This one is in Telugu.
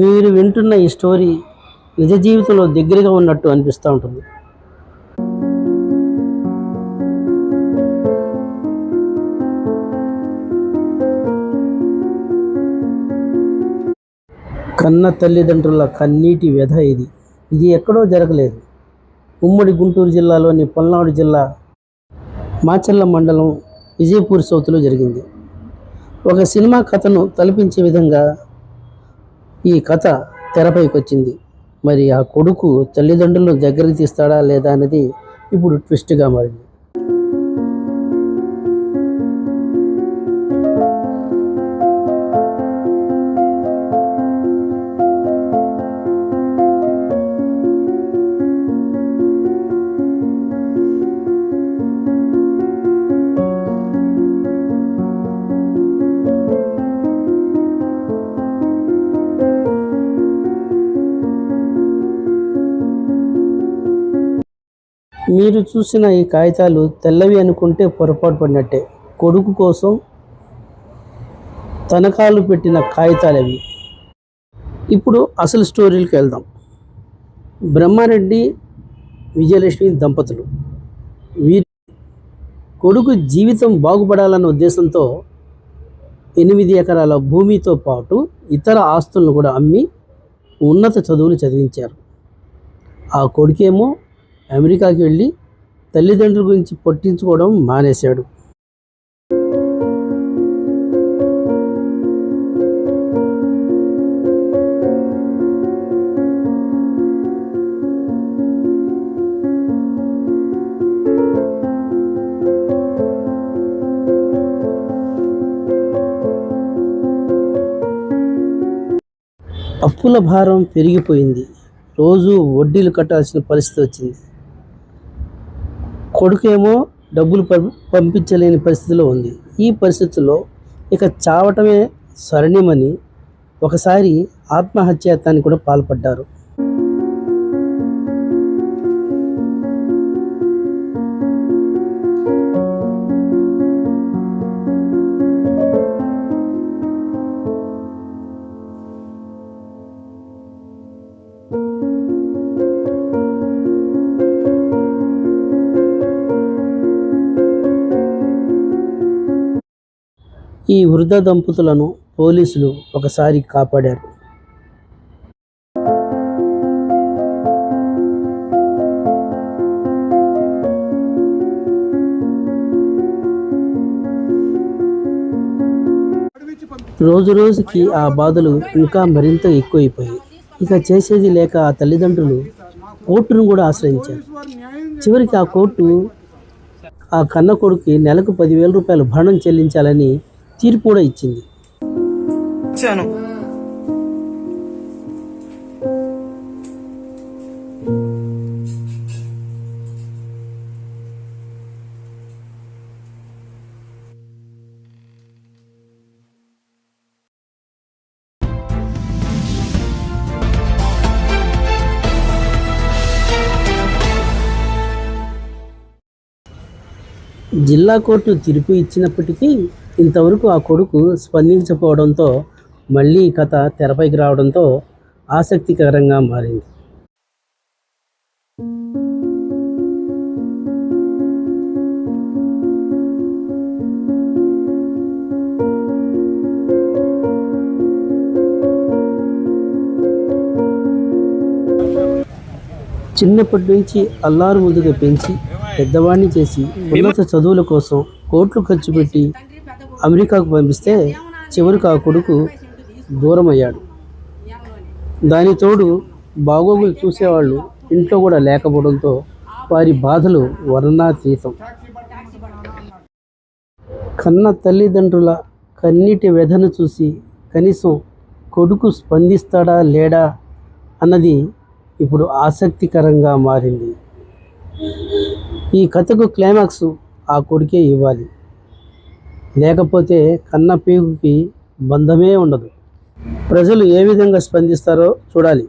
మీరు వింటున్న ఈ స్టోరీ నిజ జీవితంలో దగ్గరగా ఉన్నట్టు అనిపిస్తూ ఉంటుంది. కన్న తల్లిదండ్రుల కన్నీటి వ్యధ ఇది. ఇది ఎక్కడో జరగలేదు. ఉమ్మడి గుంటూరు జిల్లాలోని పల్నాడు జిల్లా మాచర్ల మండలం విజయపూర్ సౌత్లో జరిగింది. ఒక సినిమా కథను తలపించే విధంగా ఈ కథ తెరపైకి వచ్చింది మరి ఆ కొడుకు తల్లిదండ్రులను దగ్గరికి తీస్తాడా లేదా అనేది ఇప్పుడు ట్విస్ట్గా మారింది. మీరు చూసిన ఈ కాగితాలు తెల్లవి అనుకుంటే పొరపాటు పడినట్టే. కొడుకు కోసం తనఖాలు పెట్టిన కాగితాలు అవి ఇప్పుడు అసలు స్టోరీలకు వెళ్దాం. బ్రహ్మారెడ్డి విజయలక్ష్మి దంపతులు. వీరి కొడుకు జీవితం బాగుపడాలన్న ఉద్దేశంతో ఎనిమిది ఎకరాల భూమితో పాటు ఇతర ఆస్తులను కూడా అమ్మి ఉన్నత చదువులు చదివించారు. ఆ కొడుకేమో అమెరికాకి వెళ్ళి తల్లిదండ్రుల గురించి పట్టించుకోవడం మానేశాడు. అప్పుల భారం పెరిగిపోయింది. రోజు వడ్డీలు కట్టాల్సిన పరిస్థితి వచ్చింది. కొడుకేమో డబ్బులు పం- పంపించలేని పరిస్థితిలో ఉంది. ఈ పరిస్థితుల్లో ఇక చావటమే స్వర్ణిమని ఒకసారి ఆత్మహత్యాయత్నానికి కూడా పాల్పడ్డారు. ఈ వృద్ధ దంపతులను పోలీసులు ఒకసారి కాపాడారు. రోజు రోజుకి ఆ బాధలు ఇంకా మరింత ఎక్కువైపోయాయి. ఇక చేసేది లేక ఆ తల్లిదండ్రులు కోర్టును కూడా ఆశ్రయించారు. చివరికి ఆ కోర్టు ఆ కన్న కొడుకు నెలకు పదివేల రూపాయలు భరణం చెల్లించాలని తీర్పు కూడా ఇచ్చింది. జిల్లా కోర్టు తీర్పు ఇచ్చినప్పటికీ ఇంతవరకు ఆ కొడుకు స్పందించకపోవడంతో మళ్ళీ ఈ కథ తెరపైకి రావడంతో ఆసక్తికరంగా మారింది. చిన్నప్పటి నుంచి అల్లారు ముందుగా పెంచి పెద్దవాడిని చేసి ఉన్నత చదువుల కోసం కోట్లు ఖర్చు పెట్టి అమెరికాకు పంపిస్తే చివరికి ఆ కొడుకు దూరమయ్యాడు. దాని తోడు బాగోగులు చూసేవాళ్ళు ఇంట్లో కూడా లేకపోవడంతో వారి బాధలు వర్ణాతీతం. కన్న తల్లిదండ్రుల కన్నీటి వ్యధను చూసి కనీసం కొడుకు స్పందిస్తాడా లేడా అన్నది ఇప్పుడు ఆసక్తికరంగా మారింది. ఈ కథకు క్లైమాక్స్ ఆ కొడుకే ఇవ్వాలి. లేకపోతే కన్నపీకుకి బంధమే ఉండదు. ప్రజలు ఏ విధంగా స్పందిస్తారో చూడాలి.